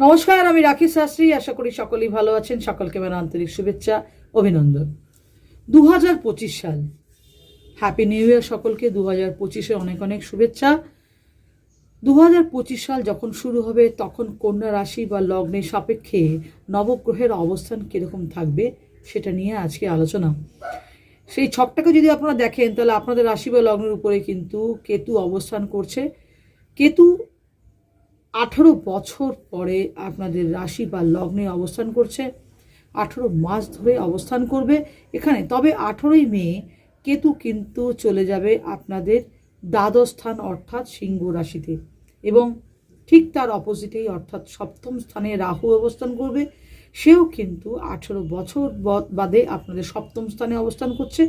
নমস্কার, আমি রাখি শাস্ত্রী। আশা করি সকলেই ভালো আছেন। সকলকে আমার আন্তরিক শুভেচ্ছা, অভিনন্দন। দু হাজার পঁচিশ সাল। হ্যাপি নিউ ইয়ার সকলকে। দু হাজার পঁচিশে অনেক অনেক শুভেচ্ছা। দু হাজার পঁচিশ সাল যখন শুরু হবে, তখন কন্যা রাশি বা লগ্নের সাপেক্ষে নবগ্রহের অবস্থান কীরকম থাকবে সেটা নিয়ে আজকে আলোচনা। সেই ছকটাকে যদি আপনারা দেখেন, তাহলে আপনাদের রাশি বা লগ্নের উপরে কিন্তু কেতু অবস্থান করছে। কেতু আঠেরো বছর পরে আপনাদের রাশি বা লগ্নে অবস্থান করছে। আঠেরো মাস ধরে অবস্থান করবে। এখানে তবে আঠেরোই মে কেতু কিন্তু চলে যাবে আপনাদের দ্বাদশ স্থান অর্থাৎ সিংহ রাশিতে এবং ঠিক তার অপোজিটেই অর্থাৎ সপ্তম স্থানে রাহু অবস্থান করবে। সেও কিন্তু আঠেরো বছর বাদে আপনাদের সপ্তম স্থানে অবস্থান করছে।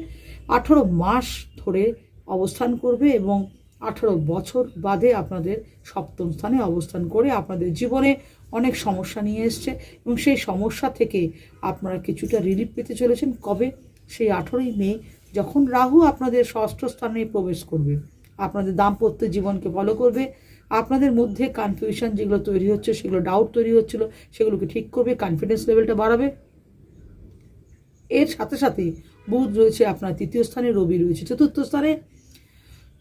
আঠেরো মাস ধরে অবস্থান করবে এবং আঠেরো বছর বাদে আপনাদের সপ্তম স্থানে অবস্থান করে আপনাদের জীবনে অনেক সমস্যা নিয়ে এসছে এবং সেই সমস্যা থেকে আপনারা কিছুটা রিলিফ পেতে চলেছেন। কবে? সেই আঠেরোই মে, যখন রাহু আপনাদের ষষ্ঠ স্থানে প্রবেশ করবে, আপনাদের দাম্পত্য জীবনকে ফলো করবে, আপনাদের মধ্যে কনফিউশন যেগুলো তৈরি হচ্ছে, সেগুলো ডাউট তৈরি হচ্ছিল, সেগুলোকে ঠিক করবে কনফিডেন্স লেভেলটা বাড়াবে। এর সাথে সাথে বুধ রয়েছে আপনার তৃতীয় স্থানে, রবি রয়েছে চতুর্থ স্থানে।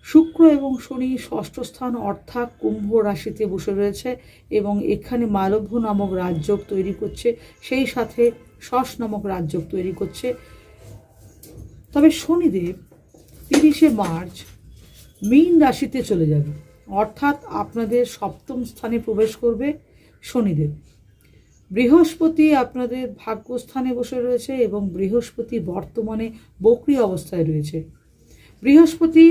শুক্র এবং শনি ষষ্ঠ স্থান অর্থাৎ কুম্ভ রাশিতে বসে রয়েছে এবং এখানে মালভ্য নামক রাজযোগ তৈরি করছে, সেই সাথে শস নামক রাজযোগ তৈরি করছে। তবে শনিদেব তিরিশে মার্চ মীন রাশিতে চলে যাবে, অর্থাৎ আপনাদের সপ্তম স্থানে প্রবেশ করবে শনিদেব। বৃহস্পতি আপনাদের ভাগ্যস্থানে বসে রয়েছে এবং বৃহস্পতি বর্তমানে বক্রি অবস্থায় রয়েছে। বৃহস্পতি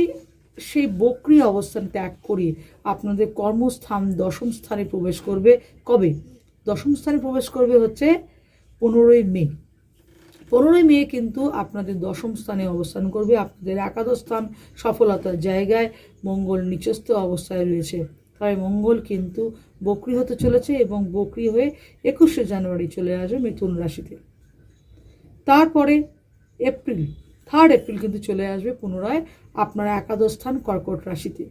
সেই বক্রি অবস্থান ত্যাগ করে আপনাদের কর্মস্থান দশম স্থানে প্রবেশ করবে কবে? দশম স্থানে প্রবেশ করবে হচ্ছে পনেরোই মে। পনেরোই মে কিন্তু আপনাদের দশম স্থানে অবস্থান করবে আপনাদের একাদশ স্থান সফলতার জায়গায় মঙ্গল নিচস্থ অবস্থায় রয়েছে। তাই মঙ্গল কিন্তু বক্রি হতে চলেছে এবং বক্রি হয়ে একুশে জানুয়ারি চলে আসবে মিথুন রাশিতে। তারপরে এপ্রিল। থার্ড এপ্রিল কিন্তু চলে আসবে পুনরায় আপনার একাদশ স্থান কর্কট রাশিতে।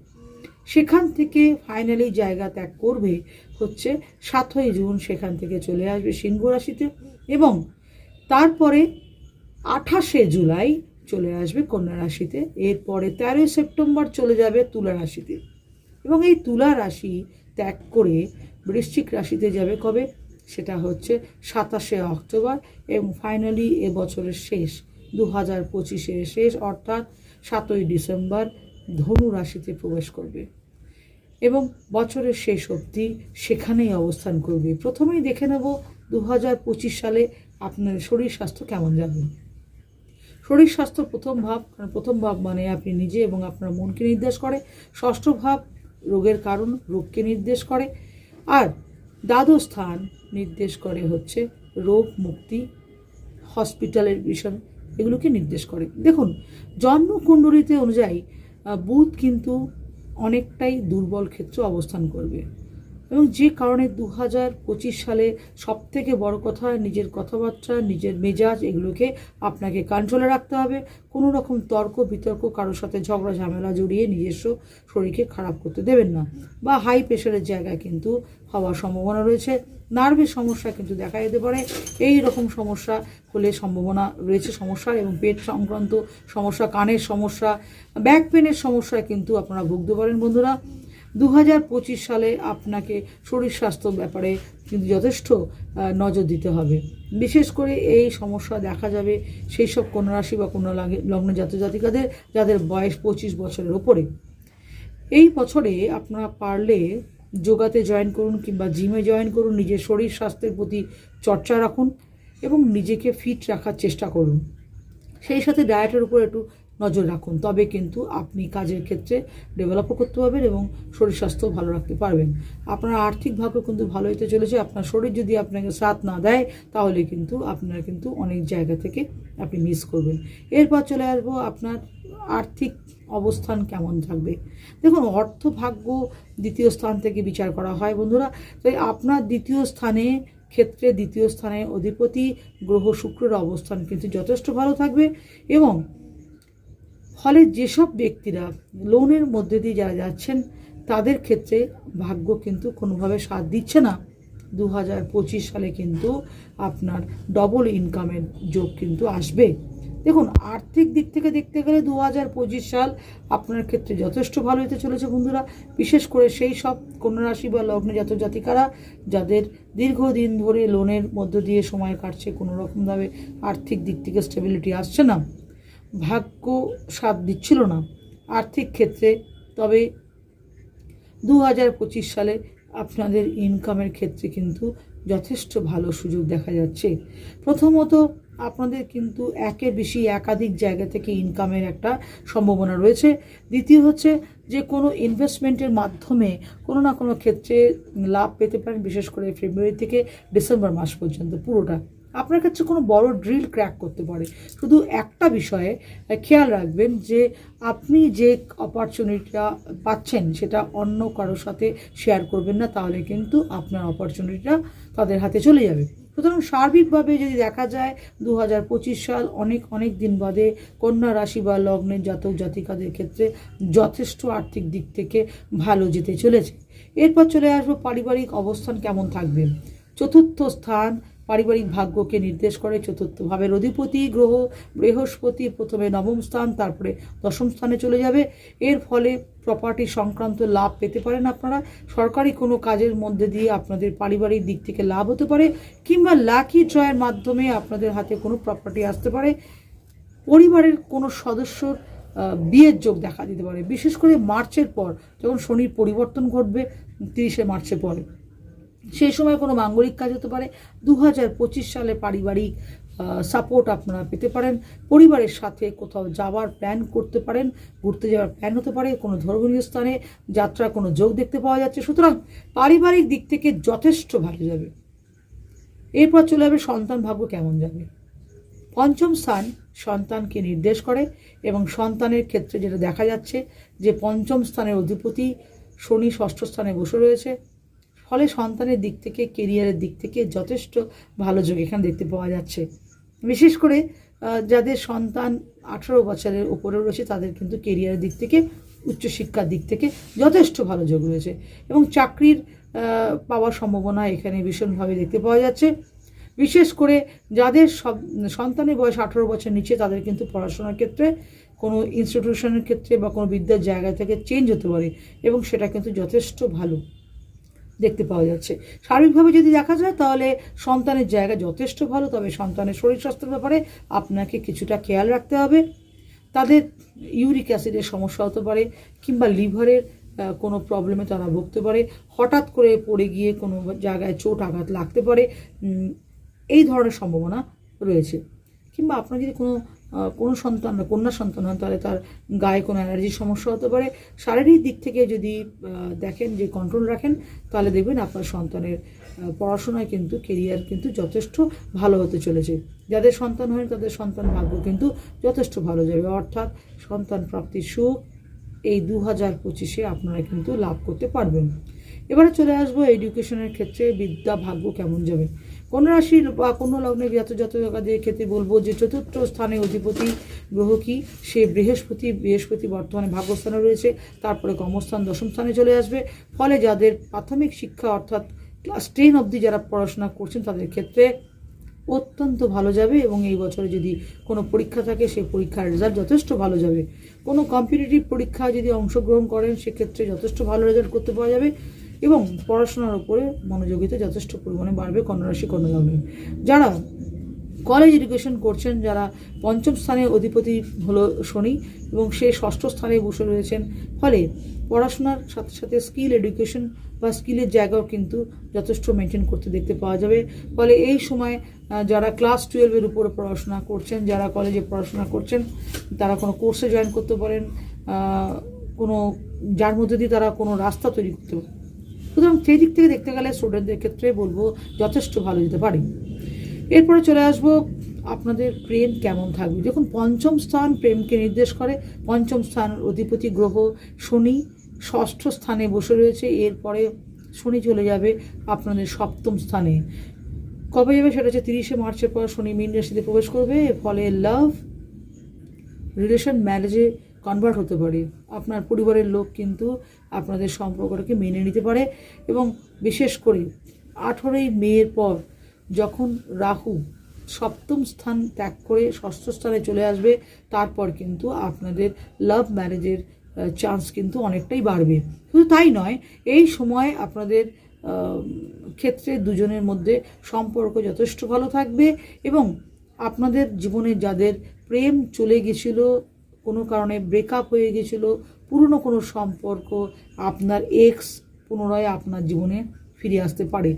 সেখান থেকে ফাইনালি জায়গা ত্যাগ করবে হচ্ছে সাতই জুন সেখান থেকে চলে আসবে সিংহ রাশিতে এবং তারপরে আঠাশে জুলাই চলে আসবে কন্যা রাশিতে। এরপরে তেরোই সেপ্টেম্বর চলে যাবে তুলা রাশিতে এবং এই তুলা রাশি ত্যাগ করে বৃশ্চিক রাশিতে যাবে কবে? সেটা হচ্ছে সাতাশে অক্টোবর এবং ফাইনালি এ বছরের শেষ দু হাজার পঁচিশের শেষ, অর্থাৎ সাতই ডিসেম্বর ধনু রাশিতে প্রবেশ করবে। এবং বছরের শেষ অবধি সেখানেই অবস্থান করবে। প্রথমেই দেখে নেব দু হাজার পঁচিশ সালে আপনার শরীর স্বাস্থ্য কেমন যাবে শরীর স্বাস্থ্য প্রথম ভাব, কারণ প্রথম ভাব মানে আপনি নিজে এবং আপনার মনকে নির্দেশ করে। ষষ্ঠ ভাব, রোগের কারণ, রোগকে নির্দেশ করে। আর দ্বাদশ স্থান নির্দেশ করে হচ্ছে রোগ মুক্তি, হসপিটালের বিষয় এগুলোকে নির্দেশ করে। দেখুন, জন্মকুণ্ডলিতে অনুযায়ী বুধ কিন্তু অনেকটাই দুর্বল ক্ষেত্রে অবস্থান করবে। এবং যে কারণে দু হাজার পঁচিশ সালে সব থেকে বড় কথা, নিজের কথাবার্তা, নিজের মেজাজ, এগুলোকে আপনাকে কন্ট্রোলে রাখতে হবে। কোনো রকম তর্ক বিতর্ক কারোর সাথে ঝগড়া, ঝামেলা জড়িয়ে নিজস্ব শরীরকে খারাপ করতে দেবেন না। বা হাই প্রেশারের জায়গায় কিন্তু হওয়ার সম্ভাবনা রয়েছে। নার্ভের সমস্যা কিন্তু দেখা যেতে পারে। এই রকম সমস্যা হলে সম্ভাবনা রয়েছে সমস্যা এবং পেট সংক্রান্ত সমস্যা, কানের সমস্যা ব্যাক পেনের সমস্যা কিন্তু আপনারা ভুগতে পারেন বন্ধুরা। দু হাজার পঁচিশ সালে আপনাকে শরীর স্বাস্থ্য ব্যাপারে কিন্তু যথেষ্ট নজর দিতে হবে। বিশেষ করে এই সমস্যা দেখা যাবে সেই সব কন্যা রাশি বা কন্যা লাগে- লগ্ন জাত জাতিকাদের যাদের বয়স পঁচিশ বছরের ওপরে এই বছরে আপনারা পারলে যোগাতে জয়েন করুন কিংবা জিমে জয়েন করুন, নিজের শরীর স্বাস্থ্যের প্রতি চর্চা রাখুন এবং নিজেকে ফিট রাখার চেষ্টা করুন। সেই সাথে ডায়েটের উপর একটু নজর রাখুন। তবে কিন্তু আপনি কাজের ক্ষেত্রে ডেভেলপও করতে পারবেন এবং শরীর স্বাস্থ্য ভালো রাখতে পারবেন। আপনার আর্থিকভাবে কিন্তু ভালো হতে চলেছে। আপনার শরীর যদি আপনাকে সাথ না দেয়, তাহলে কিন্তু আপনারা কিন্তু অনেক জায়গা থেকে আপনি মিস করবেন। এরপর চলে আসব আপনার আর্থিক অবস্থান কেমন থাকবে। দেখুন অর্থ ভাগ্য দ্বিতীয় স্থান থেকে বিচার করা হয় বন্ধুরা। তাই আপনার দ্বিতীয় স্থানে ক্ষেত্রে দ্বিতীয় স্থানে অধিপতি, গ্রহ, শুক্রের অবস্থান কিন্তু যথেষ্ট ভালো থাকবে এবং ফলে যেসব ব্যক্তিরা লোনের মধ্যে দিয়ে যারা যাচ্ছেন, তাদের ক্ষেত্রে ভাগ্য কিন্তু কোনোভাবে সাথ দিচ্ছে না। দু হাজার পঁচিশ সালে কিন্তু আপনার ডবল ইনকামের যোগ কিন্তু আসবে। দেখুন, আর্থিক দিক থেকে দেখতে গেলে দু হাজার পঁচিশ সাল আপনার ক্ষেত্রে যথেষ্ট ভালো হতে চলেছে বন্ধুরা। বিশেষ করে সেই সব কন্যা রাশি বা লগ্নে জাতক জাতিকারা যাদের দীর্ঘদিন ধরে লোনের মধ্য দিয়ে সময় কাটছে কোনো রকমভাবে আর্থিক দিক থেকে স্টেবিলিটি আসছে না। ভাগ্য সাথ দিচ্ছিল না আর্থিক ক্ষেত্রে। তবে দু হাজার পঁচিশ সালে আপনাদের ইনকামের ক্ষেত্রে কিন্তু যথেষ্ট ভালো সুযোগ দেখা যাচ্ছে। প্রথমত আপনাদের কিন্তু একের বেশি একাধিক জায়গা থেকে ইনকামের একটা সম্ভাবনা রয়েছে। দ্বিতীয় হচ্ছে যে কোনো ইনভেস্টমেন্টের মাধ্যমে কোনো না কোনো ক্ষেত্রে লাভ পেতে পারেন, বিশেষ করে ফেব্রুয়ারি থেকে ডিসেম্বর মাস পর্যন্ত পুরোটা। আপনার কাছে কোনো বড় ড্রিল ক্র্যাক করতে পারে। শুধু একটা বিষয়ে খেয়াল রাখবেন যে আপনি যে অপরচুনিটিটা পাচ্ছেন, সেটা অন্য কারোর সাথে শেয়ার করবেন না, তাহলে কিন্তু আপনার অপরচুনিটিটা তাদের হাতে চলে যাবে। সুতরাং সার্বিকভাবে যদি দেখা যায় দু হাজার পঁচিশ সাল অনেক অনেক দিন বাদে কন্যা রাশি বা লগ্নের জাতক জাতিকাদের ক্ষেত্রে যথেষ্ট আর্থিক দিক থেকে ভালো যেতে চলেছে। এরপর চলে আসব পারিবারিক অবস্থান কেমন থাকবে? চতুর্থ স্থান পারিবারিক ভাগ্যকে নির্দেশ করে চতুর্থ ভাবের অধিপতি গ্রহ বৃহস্পতি প্রথমে নবম স্থান, তারপরে দশম স্থানে চলে যাবে। এর ফলে প্রপার্টি সংক্রান্ত লাভ পেতে পারেন আপনারা। সরকারি কোনো কাজের মধ্যে দিয়ে আপনাদের পারিবারিক দিক থেকে লাভ হতে পারে, কিংবা লাকি ড্রয়ের মাধ্যমে আপনাদের হাতে কোনো প্রপার্টি আসতে পারে। পরিবারের কোনো সদস্যর বিয়ের যোগ দেখা দিতে পারে। বিশেষ করে মার্চের পর, যখন শনির পরিবর্তন ঘটবে, তিরিশে মার্চের পরে। সেই সময় কোনো মাঙ্গলিক কাজ হতে পারে। দু হাজার পঁচিশ সালে পারিবারিক সাপোর্ট আপনারা পেতে পারেন। পরিবারের সাথে কোথাও যাওয়ার প্ল্যান করতে পারেন, ঘুরতে যাওয়ার প্ল্যান হতে পারে, কোনো ধর্মীয় স্থানে যাত্রা কোনো যোগ দেখতে পাওয়া যাচ্ছে। সুতরাং পারিবারিক দিক থেকে যথেষ্ট ভালো যাবে। এরপর চলে যাবে সন্তান ভাগ্য কেমন যাবে? পঞ্চম স্থান সন্তানকে নির্দেশ করে এবং সন্তানের ক্ষেত্রে যেটা দেখা যাচ্ছে যে পঞ্চম স্থানের অধিপতি শনি ষষ্ঠ স্থানে বসে রয়েছে। ফলে সন্তানের দিক থেকে কেরিয়ারের দিক থেকে যথেষ্ট ভালো যোগ এখানে দেখতে পাওয়া যাচ্ছে। বিশেষ করে যাদের সন্তান আঠেরো বছরের উপরে রয়েছে, তাদের কিন্তু কেরিয়ারের দিক থেকে, উচ্চশিক্ষার দিক থেকে যথেষ্ট ভালো যোগ রয়েছে এবং চাকরির পাওয়ার সম্ভাবনা এখানে ভীষণভাবে দেখতে পাওয়া যাচ্ছে। বিশেষ করে যাদের সব, সন্তানের বয়স আঠেরো বছর নিচে, তাদের কিন্তু পড়াশোনার ক্ষেত্রে, কোনো ইনস্টিটিউশনের ক্ষেত্রে বা কোনো বিদ্যার জায়গা থেকে চেঞ্জ হতে পারে এবং সেটা কিন্তু যথেষ্ট ভালো। দেখতে পাওয়া যাচ্ছে। শারীরিকভাবে যদি দেখা যায়, তাহলে সন্তানের জায়গা যথেষ্ট ভালো, তবে সন্তানের শরীর স্বাস্থ্যের ব্যাপারে আপনাকে কিছুটা খেয়াল রাখতে হবে। তাদের ইউরিক অ্যাসিডের সমস্যা হতে পারে, কিংবা লিভারের কোনো প্রবলেমে তারা ভুগতে পারে। হঠাৎ করে পড়ে গিয়ে কোনো জায়গায় চোট আঘাত লাগতে পারে। এই ধরনের সম্ভাবনা রয়েছে। কিংবা আপনার যদি কোনো কোনো সন্তান কন্যা সন্তান হন, তাহলে তার গায়ে কোনো অ্যালার্জির সমস্যা হতে পারে। শারীরিক দিক থেকে যদি দেখেন যে কন্ট্রোল রাখেন, তাহলে দেখবেন আপনার সন্তানের পড়াশোনায় কিন্তু কেরিয়ার কিন্তু যথেষ্ট ভালো হতে চলেছে। যাদের সন্তান হয়, তাদের সন্তান ভাগ্য কিন্তু যথেষ্ট ভালো যাবে। অর্থাৎ সন্তান প্রাপ্তির সুখ এই দু হাজার পঁচিশে আপনারা কিন্তু লাভ করতে পারবেন। এবারে চলে আসব এডুকেশনের ক্ষেত্রে বিদ্যা ভাগ্য কেমন যাবে। কোন রাশির বা কোনো লগ্নের যত যত জায়গাদের ক্ষেত্রে বলব যে চতুর্থ স্থানে অধিপতি গ্রহ কি? সে বৃহস্পতি বৃহস্পতি বর্তমানে ভাগ্যস্থানে রয়েছে, তারপরে কর্মস্থান দশম স্থানে চলে আসবে। ফলে যাদের প্রাথমিক শিক্ষা অর্থাৎ ক্লাস টেন অবধি যারা পড়াশোনা করছেন, তাদের ক্ষেত্রে অত্যন্ত ভালো যাবে এবং এই বছরে যদি কোনো পরীক্ষা থাকে সেই পরীক্ষার রেজাল্ট যথেষ্ট ভালো যাবে। কোনো কম্পিটিটিভ পরীক্ষায় যদি অংশগ্রহণ করেন, সেক্ষেত্রে যথেষ্ট ভালো রেজাল্ট করতে পাওয়া যাবে। এবং পড়াশোনার উপরে মনোযোগিতা যথেষ্ট পরিমাণে বাড়বে কন্যারাশি কন্যা লগ্নে যারা কলেজ এডুকেশন করছেন, যারা পঞ্চম স্থানে অধিপতি হলো শনি এবং সে ষষ্ঠ স্থানে বসে রয়েছেন, ফলে পড়াশোনার সাথে সাথে স্কিল এডুকেশন বা স্কিলের জায়গাও কিন্তু যথেষ্ট মেনটেন করতে দেখতে পাওয়া যাবে। ফলে এই সময় যারা ক্লাস টুয়েলভের উপরে পড়াশোনা করছেন, যারা কলেজে পড়াশোনা করছেন, তারা কোনো কোর্সে জয়েন করতে পারেন কোনো, যার মধ্যে দিয়ে তারা কোনো রাস্তা তৈরি করতে সুতরাং সেই দিক থেকে দেখতে গেলে স্টুডেন্টদের ক্ষেত্রে বলব যথেষ্ট ভালো যেতে পারে। এরপরে চলে আসব আপনাদের প্রেম কেমন থাকবে? দেখুন, পঞ্চম স্থান প্রেমকে নির্দেশ করে। পঞ্চম স্থান অধিপতি গ্রহ শনি ষষ্ঠ স্থানে বসে রয়েছে। এরপরে শনি চলে যাবে আপনাদের সপ্তম স্থানে। কবে যাবে সেটা হচ্ছে তিরিশে মার্চের পর শনি মীন রাশিতে প্রবেশ করবে। ফলে লাভ রিলেশন ম্যারেজে কনভার্ট হতে পারে। আপনার পরিবারের লোক কিন্তু আপনাদের সম্পর্কটাকে মেনে নিতে পারে এবং বিশেষ করে আঠেরোই মেয়ের পর যখন রাহু সপ্তম স্থান ত্যাগ করে ষষ্ঠ স্থানে চলে আসবে, তারপর কিন্তু আপনাদের লাভ ম্যারেজের চান্স কিন্তু অনেকটাই বাড়বে। শুধু তাই নয়, এই সময় আপনাদের ক্ষেত্রে দুজনের মধ্যে সম্পর্ক যথেষ্ট ভালো থাকবে এবং আপনাদের জীবনে যাদের প্রেম চলে গেছিল কোনো কারণে ব্রেকআপ হয়ে গেছিল, পুরনো কোনো সম্পর্ক আপনার এক্স পুনরায় আপনার জীবনে ফিরে আসতে পারে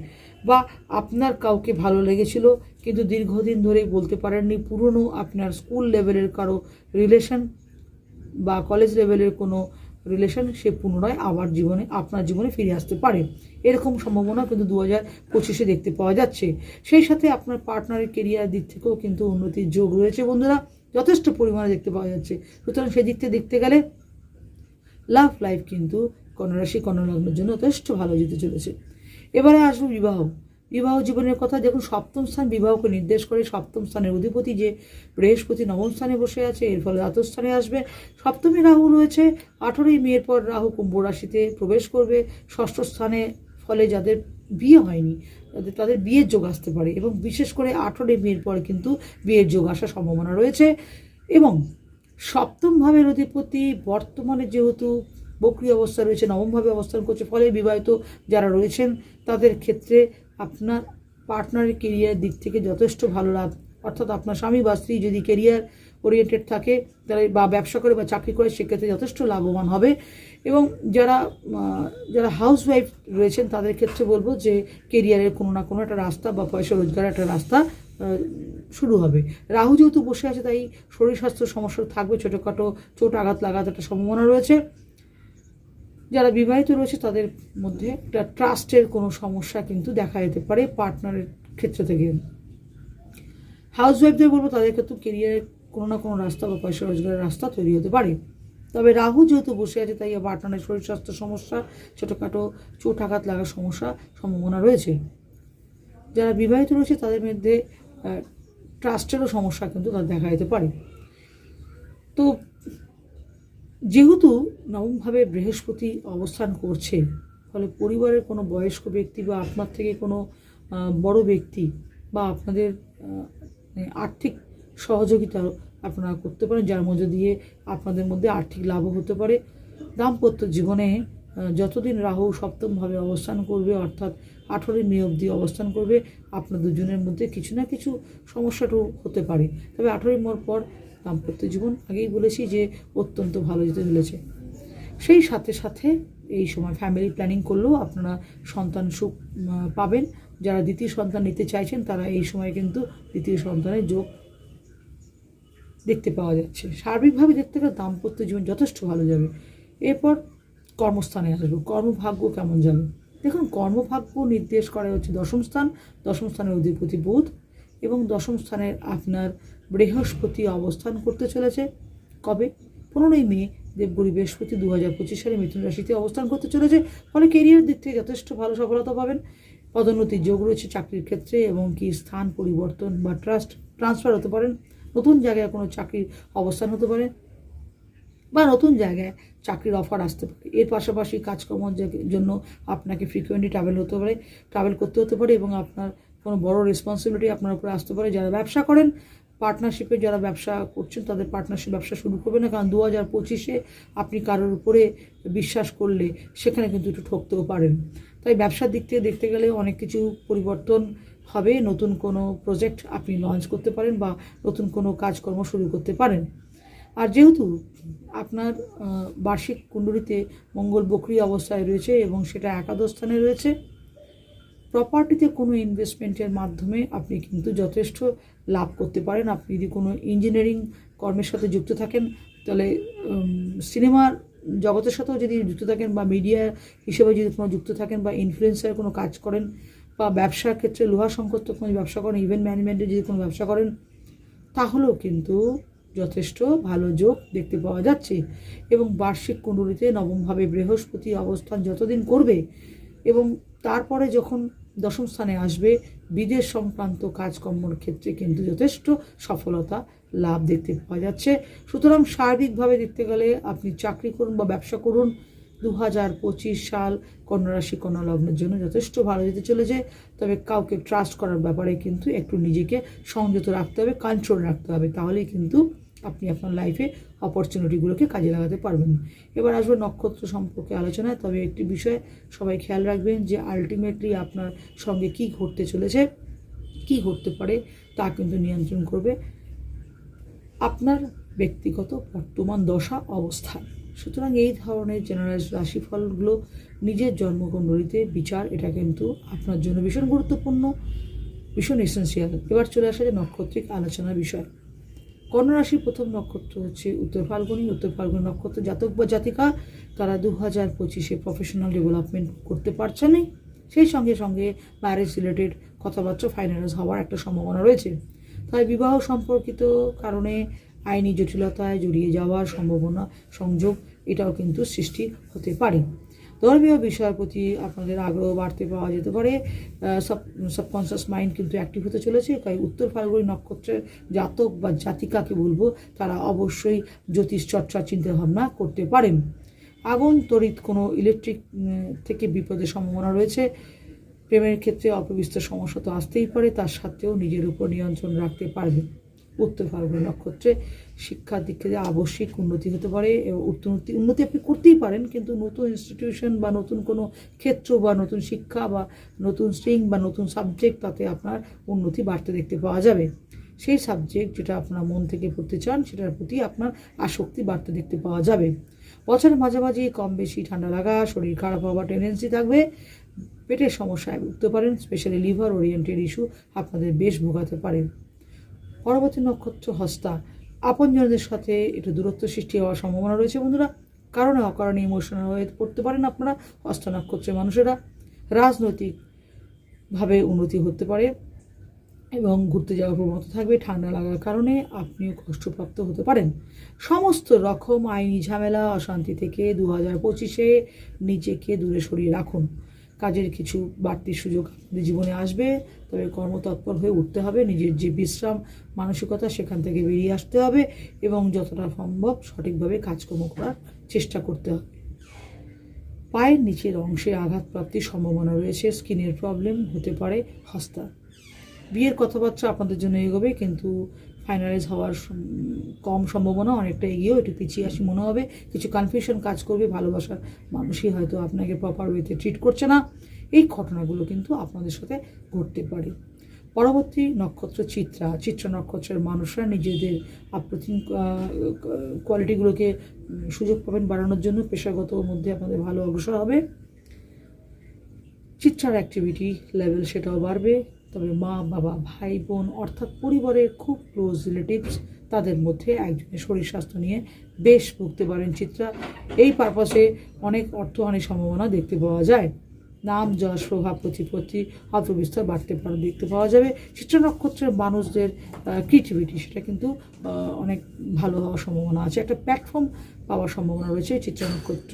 বা আপনার কাউকে ভালো লেগেছিল কিন্তু দীর্ঘদিন ধরে বলতে পারেননি, পুরনো আপনার স্কুল লেভেলের কারও রিলেশন বা কলেজ লেভেলের কোনো রিলেশন সে পুনরায় আবার জীবনে, আপনার জীবনে ফিরে আসতে পারে। এরকম সম্ভাবনা কিন্তু দু হাজার পঁচিশে দেখতে পাওয়া যাচ্ছে। সেই সাথে আপনার পার্টনারের কেরিয়ার দিক থেকেও কিন্তু উন্নতির যোগ রয়েছে বন্ধুরা। যথেষ্ট পরিমাণে দেখতে পাওয়া যাচ্ছে। সুতরাং সেদিক থেকে দেখতে গেলে লাভ লাইফ কিন্তু কন্যারাশি, কন্যালগ্নের জন্য যথেষ্ট ভালো যেতে চলেছে। এবারে আসব বিবাহ। বিবাহ জীবনের কথা দেখুন, সপ্তম স্থান বিবাহকে নির্দেশ করে সপ্তম স্থানের অধিপতি যে বৃহস্পতি নবম স্থানে বসে আছে, এর ফলে দ্বাদশ স্থানে আসবে। সপ্তমী রাহু রয়েছে, আঠেরোই মেয়ের পর রাহু কুম্ভ রাশিতে প্রবেশ করবে। ষষ্ঠ স্থানে ফলে যাদের বিয়ে হয়নি তাদের তাদের বিয়ের যোগ আসতে পারে এবং বিশেষ করে আঠেরোই মেয়ের পর কিন্তু বিয়ের যোগ আসার সম্ভাবনা রয়েছে। এবং সপ্তম ভাবের অধিপতি বর্তমানে যেহেতু বক্রি অবস্থা রয়েছে, নবমভাবে অবস্থান করছে। ফলে বিবাহিত যারা রয়েছেন, তাদের ক্ষেত্রে আপনার পার্টনারের কেরিয়ার দিক থেকে যথেষ্ট ভালো লাভ। অর্থাৎ আপনার স্বামী বা স্ত্রী যদি কেরিয়ার ওরিয়েন্টেড থাকে, তাহলে বা ব্যবসা করে বা চাকরি করে, সেক্ষেত্রে যথেষ্ট লাভবান হবে। এবং যারা যারা হাউস ওয়াইফ রয়েছেন, তাদের ক্ষেত্রে বলব যে কেরিয়ারের কোনো না কোনো একটা রাস্তা বা পয়সা রোজগারের একটা রাস্তা শুরু হবে। রাহু যেহেতু বসে আছে, তাই শরীর স্বাস্থ্য সমস্যা থাকবে, ছোটোখাটো চোট আঘাত লাগাতে একটা সম্ভাবনা রয়েছে। যারা বিবাহিত রয়েছে, তাদের মধ্যে একটা ট্রাস্টের কোনো সমস্যা কিন্তু দেখা যেতে পারে পার্টনারের ক্ষেত্র থেকে। হাউস ওয়াইফদের বলব, তাদের ক্ষেত্রে কেরিয়ারের কোনো না কোনো রাস্তা বা পয়সা রোজগারের রাস্তা তৈরি হতে পারে। তবে রাহু যেহেতু বসে আছে, তাই পার্টনারের শরীর, স্বাস্থ্য সমস্যা, ছোটোখাটো চোট আঘাত লাগার সমস্যা সম্ভাবনা রয়েছে। যারা বিবাহিত রয়েছে, তাদের মধ্যে ট্রাস্টেরও সমস্যা কিন্তু তার দেখা যেতে পারে। তো যেহেতু নবমভাবে বৃহস্পতি অবস্থান করছে, ফলে পরিবারের কোনো বয়স্ক ব্যক্তি বা আপনার থেকে কোনো বড় ব্যক্তি বা আপনাদের মানে আর্থিক সহযোগিতা আপনারা করতে পারেন, যার মধ্যে দিয়ে আপনাদের মধ্যে আর্থিক লাভও হতে পারে। দাম্পত্য জীবনে যতদিন রাহু সপ্তমভাবে অবস্থান করবে, অর্থাৎ আঠেরোই মে অবধি অবস্থান করবে, আপনার দুজনের মধ্যে কিছু না কিছু সমস্যাটু হতে পারে। তবে আঠেরোই মোর পর দাম্পত্য জীবন আগেই বলেছি যে অত্যন্ত ভালো যেতে চলেছে। সেই সাথে সাথে এই সময় ফ্যামিলি প্ল্যানিং করলেও আপনারা সন্তান সুখ পাবেন। যারা দ্বিতীয় সন্তান নিতে চাইছেন, তারা এই সময় কিন্তু দ্বিতীয় সন্তানের যোগ দেখতে পাওয়া যাচ্ছে। সার্বিকভাবে দেখতে গেলে দাম্পত্য জীবন যথেষ্ট ভালো যাবে। এরপর কর্মস্থানে আসব। কর্মভাগ্য কেমন যাবে দেখুন, কর্মভাগ্য নির্দেশ করা হচ্ছে দশম স্থান। দশম স্থানের অধিপতি বুধ। এবং দশম স্থানের আপনার বৃহস্পতি অবস্থান করতে চলেছে। কবে? পনেরোই মে, দেবগুরু বৃহস্পতি দু হাজার পঁচিশ সালে মিথুন রাশিতে অবস্থান করতে চলেছে, ফলে কেরিয়ার দিক থেকে যথেষ্ট ভালো সফলতা পাবেন। পদোন্নতির যোগ রয়েছে চাকরির ক্ষেত্রে এবং কি স্থান পরিবর্তন বা ট্রাস্ট ট্রান্সফার হতে পারেন। নতুন জায়গায় কোনো চাকরির অবস্থান হতে পারে বা নতুন জায়গায় চাকরির অফার আসতে পারে। এর পাশাপাশি কাজকর্মের জন্য আপনাকে ফ্রিকোয়েন্টলি ট্রাভেল হতে পারে ট্রাভেল করতে হতে পারে এবং আপনার কোনো বড় রেসপন্সিবিলিটি আপনার উপরে আসতে পারে। যারা ব্যবসা করেন পার্টনারশিপে যারা ব্যবসা করছেন, তাদের পার্টনারশিপ ব্যবসা শুরু করবে না, কারণ দু হাজার পঁচিশে আপনি কারোর উপরে বিশ্বাস করলে সেখানে কিন্তু একটু ঠকতেও পারেন। তাই ব্যবসার দিক থেকে দেখতে গেলে অনেক কিছু পরিবর্তন হবে। নতুন কোনো প্রজেক্ট আপনি লঞ্চ করতে পারেন বা নতুন কোনো কাজকর্ম শুরু করতে পারেন। আর যেহেতু আপনার বার্ষিক কুণ্ডলিতে মঙ্গল বকরি অবস্থায় রয়েছে এবং সেটা একাদশ স্থানে রয়েছে প্রপার্টিতে কোনো ইনভেস্টমেন্টের মাধ্যমে আপনি কিন্তু যথেষ্ট লাভ করতে পারেন। আপনি যদি কোনো ইঞ্জিনিয়ারিং কর্মের সাথে যুক্ত থাকেন, তাহলে সিনেমার জগতের সাথেও যদি যুক্ত থাকেন বা মিডিয়া হিসেবে যদি কোনো যুক্ত থাকেন বা ইনফ্লুয়েন্সার কোনো কাজ করেন বা ব্যবসার ক্ষেত্রে লোহা সংকট কোনো ব্যবসা করেন ইভেন্ট ম্যানেজমেন্টে যদি কোনো ব্যবসা করেন, তাহলেও কিন্তু যথেষ্ট ভালো যোগ দেখতে পাওয়া যাচ্ছে। এবং বার্ষিক কুণ্ডলিতে নবমভাবে বৃহস্পতি অবস্থান যতদিন করবে এবং তারপরে যখন দশম স্থানে আসবে। বিদেশ সংক্রান্ত কাজকর্মর ক্ষেত্রে কিন্তু যথেষ্ট সফলতা লাভ দেখতে পাওয়া যাচ্ছে। সুতরাং সার্বিকভাবে দেখতে গেলে আপনি চাকরি করুন বা ব্যবসা করুন দু হাজার পঁচিশ সাল কন্যা রাশি, কন্যা লগ্নের জন্য যথেষ্ট ভালো যেতে চলেছে। তবে কাউকে ট্রাস্ট করার ব্যাপারে কিন্তু একটু নিজেকে সংযত রাখতে হবে কন্ট্রোল রাখতে হবে। তাহলেই কিন্তু আপনি আপনার লাইফে অপরচুনিটিগুলোকে কাজে লাগাতে পারবেন। এবার আসবে নক্ষত্র সম্পর্কে আলোচনায়, তবে একটি বিষয় সবাই খেয়াল রাখবেন যে আলটিমেটলি আপনার সঙ্গে কি ঘটতে চলেছে, কি ঘটতে পারে তা কিন্তু নিয়ন্ত্রণ করবে আপনার ব্যক্তিগত বর্তমান দশা অবস্থান। সুতরাং এই ধরনের জেনারেল রাশিফলগুলো নিজের জন্মকুণ্ডলিতে বিচার, এটা কিন্তু আপনার জন্য ভীষণ গুরুত্বপূর্ণ, ভীষণ এসেন্সিয়াল এবার চলে আসা যে নক্ষত্রিক আলোচনার বিষয়। কন্যা প্রথম নক্ষত্র হচ্ছে উত্তর ফাল্গুনি উত্তর ফাল্গুনি নক্ষত্র জাতক বা জাতিকা। তারা দু হাজার পঁচিশে প্রফেশনাল ডেভেলপমেন্ট করতে পারছে না। সেই সঙ্গে সঙ্গে ম্যারেজ রিলেটেড কথাবার্তা ফাইনালাইজ হওয়ার একটা সম্ভাবনা রয়েছে। তাই বিবাহ সম্পর্কিত কারণে আইনি জটিলতায় জড়িয়ে যাওয়ার সম্ভাবনা, সংযোগ, এটাও কিন্তু সৃষ্টি হতে পারে। ধর্মীয় বিষয়ের প্রতি আপনাদের আগ্রহ বাড়তে পাওয়া যেতে পারে সব সাবকনসিয়াস মাইন্ড কিন্তু অ্যাক্টিভ হতে চলেছে, তাই উত্তর ফাল্গুনি নক্ষত্রের জাতক বা জাতিকাকে বলব, তারা অবশ্যই জ্যোতিষ চর্চা চিন্তাভাবনা করতে পারেন। আগুন তড়িৎ কোনো ইলেকট্রিক থেকে বিপদের সম্ভাবনা রয়েছে, প্রেমের ক্ষেত্রে অপবিস্তর সমস্যা তো আসতেই পারে, তার সাথেও নিজের উপর নিয়ন্ত্রণ রাখতে পারবেন উত্তর ফাল্গুনি নক্ষত্রে শিক্ষার দিক থেকে আবশ্যিক উন্নতি হতে পারে এবং উন্নতি উন্নতি আপনি করতেই পারেন, কিন্তু নতুন ইনস্টিটিউশন বা নতুন কোনো ক্ষেত্র বা নতুন শিক্ষা বা নতুন স্ট্রিং বা নতুন সাবজেক্ট তাতে আপনার উন্নতি বাড়তে দেখতে পাওয়া যাবে। সেই সাবজেক্ট যেটা আপনার মন থেকে পড়তে চান, সেটার প্রতি আপনার আসক্তি বাড়তে দেখতে পাওয়া যাবে। বছরের মাঝামাঝি কম বেশি ঠান্ডা লাগা, শরীর খারাপ হওয়ার টেন্ডেন্সি থাকবে। পেটের সমস্যায় ভুগতে পারেন স্পেশালি লিভার ওরিয়েন্টেড ইস্যু আপনাদের বেশ ভোগাতে পারে। পরবর্তী নক্ষত্র হস্তা। আপনজনদের সাথে একটু দূরত্ব সৃষ্টি হওয়ার সম্ভাবনা রয়েছে বন্ধুরা। কারণে অকারণে ইমোশনাল হয়ে পড়তে পারেন আপনারা হস্তা নক্ষত্রের মানুষেরা। রাজনৈতিকভাবে উন্নতি হতে পারে এবং ঘুরতে যাওয়ার প্রবণতা থাকবে। ঠান্ডা লাগার কারণে আপনিও কষ্টপ্রাপ্ত হতে পারেন। সমস্ত রকম আইনি ঝামেলা, অশান্তি থেকে দু হাজার পঁচিশে নিজেকে দূরে সরিয়ে রাখুন। কাজের কিছু বাড়তি সুযোগ আপনাদের জীবনে আসবে। তবে কর্মতৎপর হয়ে উঠতে হবে। নিজের যে বিশ্রাম, মানসিকতা, সেখান থেকে বেরিয়ে আসতে হবে এবং যতটা সম্ভব সঠিকভাবে কাজকর্ম করার চেষ্টা করতে হবে। পায়ের নিচের অংশে আঘাতপ্রাপ্তির সম্ভাবনা রয়েছে। স্কিনের প্রবলেম হতে পারে হস্তা বিয়ের কথাবার্তা আপনাদের জন্য এগোবে, কিন্তু ফাইনালাইজ হওয়ার কম সম্ভাবনা অনেকটা এগিয়েও একটু পিছিয়ে আসি মনে হবে। কিছু কনফিউশন কাজ করবে, ভালোবাসার মানুষই হয়তো আপনাকে প্রপার ওয়েতে ট্রিট করছে না। এই ঘটনাগুলো কিন্তু আপনাদের সাথে ঘটতে পারে। পরবর্তী নক্ষত্র চিত্রা, চিত্র নক্ষত্রের মানুষরা নিজেদের আপ্রতিম কোয়ালিটিগুলোকে সুযোগ পাবেন বাড়ানোর জন্য পেশাগত মধ্যে আপনাদের ভালো অগ্রসর হবে। চিত্রার অ্যাক্টিভিটি লেভেল সেটাও বাড়বে। তবে মা, বাবা, ভাই, বোন অর্থাৎ পরিবারের খুব ক্লোজ রিলেটিভস তাদের মধ্যে একজনের শরীর স্বাস্থ্য নিয়ে বেশ ভুগতে পারেন চিত্রা। এই পারপাসে অনেক অর্থহানির সম্ভাবনা দেখতে পাওয়া যায়। নাম যশ প্রভাব প্রতিপত্তি অল্পবিস্তর বাড়তে পারে, দেখতে পাওয়া যাবে। চিত্র নক্ষত্রের মানুষদের ক্রিয়েটিভিটি সেটা কিন্তু অনেক ভালো হওয়ার সম্ভাবনা আছে। একটা প্ল্যাটফর্ম পাওয়ার সম্ভাবনা রয়েছে চিত্র নক্ষত্র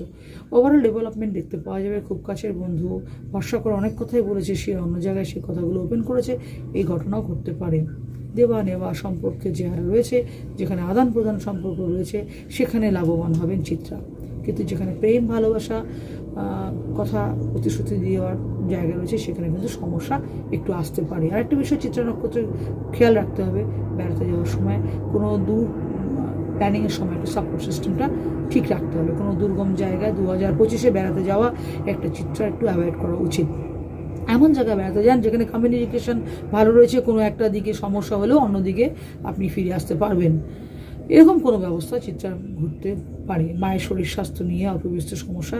ওভারঅল ডেভেলপমেন্ট দেখতে পাওয়া যাবে। খুব কাছের বন্ধু ভরসা করে অনেক কথাই বলেছে, সে অন্য জায়গায় সে কথাগুলো ওপেন করেছে, এই ঘটনাও ঘটতে পারে। দেওয়া নেওয়া সম্পর্কে যে হারে রয়েছে, যেখানে আদান প্রদান সম্পর্ক রয়েছে, সেখানে লাভবান হবেন চিত্রা। কিন্তু যেখানে প্রেম, ভালোবাসা কথা প্রতিশ্রুতি দেওয়ার জায়গা রয়েছে, সেখানে কিন্তু সমস্যা একটু আসতে পারে। আর একটা বিষয় চিত্রা নক্ষত্রের খেয়াল রাখতে হবে বেড়াতে যাওয়ার সময়। কোনো দূর প্ল্যানিংয়ের সময় একটু সাপোর্ট সিস্টেমটা ঠিক রাখতে হবে। কোনো দুর্গম জায়গায় দু হাজার পঁচিশে বেড়াতে যাওয়া একটা চিত্র একটু অ্যাভয়েড করা উচিত। এমন জায়গায় বেড়াতে যান যেখানে কমিউনিকেশন ভালো রয়েছে, কোনো একটা দিকে সমস্যা হলেও অন্যদিকে আপনি ফিরে আসতে পারবেন। এরকম কোনো ব্যবস্থা চিত্রা ঘুরতে পারে? মায়ের শরীর স্বাস্থ্য নিয়ে অল্পবিস্ত সমস্যা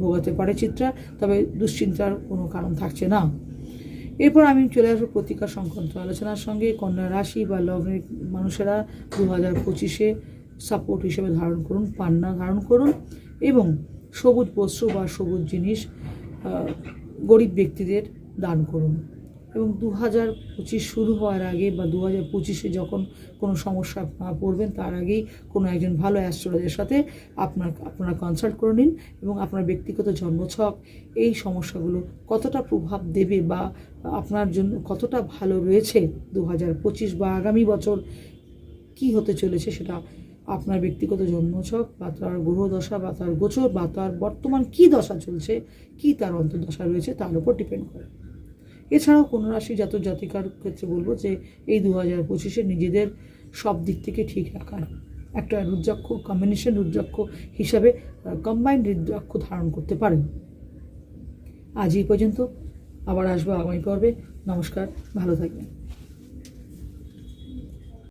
ভোগাতে পারে চিত্রা, তবে দুশ্চিন্তার কোনো কারণ থাকছে না। এরপর আমি চলে আসব প্রতিকার সংক্রান্ত আলোচনার সঙ্গে। কন্যা রাশি বা লগ্নের মানুষেরা দু হাজার পঁচিশে সাপোর্ট হিসেবে ধারণ করুন, পান্না ধারণ করুন এবং সবুজ বস্ত্র বা সবুজ জিনিস গরিব ব্যক্তিদের দান করুন। এবং দু হাজার পঁচিশ শুরু হওয়ার আগে বা দু হাজার পঁচিশে যখন কোনো সমস্যা পড়বেন, তার আগেই কোনো একজন ভালো অ্যাস্ট্রোলজের সাথে আপনার, আপনারা কনসাল্ট করে নিন এবং আপনার ব্যক্তিগত জন্মছক এই সমস্যাগুলো কতটা প্রভাব দেবে বা আপনার জন্য কতটা ভালো রয়েছে দু হাজার পঁচিশ বা আগামী বছর কি হতে চলেছে সেটা আপনার ব্যক্তিগত জন্মছক বা তার গ্রহ দশা বা তার গোচর বা তার বর্তমান কী দশা চলছে, কী তার অন্তর্দশা রয়েছে তার উপর ডিপেন্ড করে। এছাড়াও কোনো রাশি জাত জাতিকার ক্ষেত্রে বলব যে এই দু হাজার পঁচিশে নিজেদের সব দিক থেকে ঠিক রাখার একটা রুদ্রাক্ষ কম্বিনেশন রুদ্রাক্ষ হিসাবে কম্বাইন্ড রুদ্রাক্ষ ধারণ করতে পারেন। আজ এই পর্যন্ত আবার আসব আগামী পর্বে। নমস্কার, ভালো থাকবেন।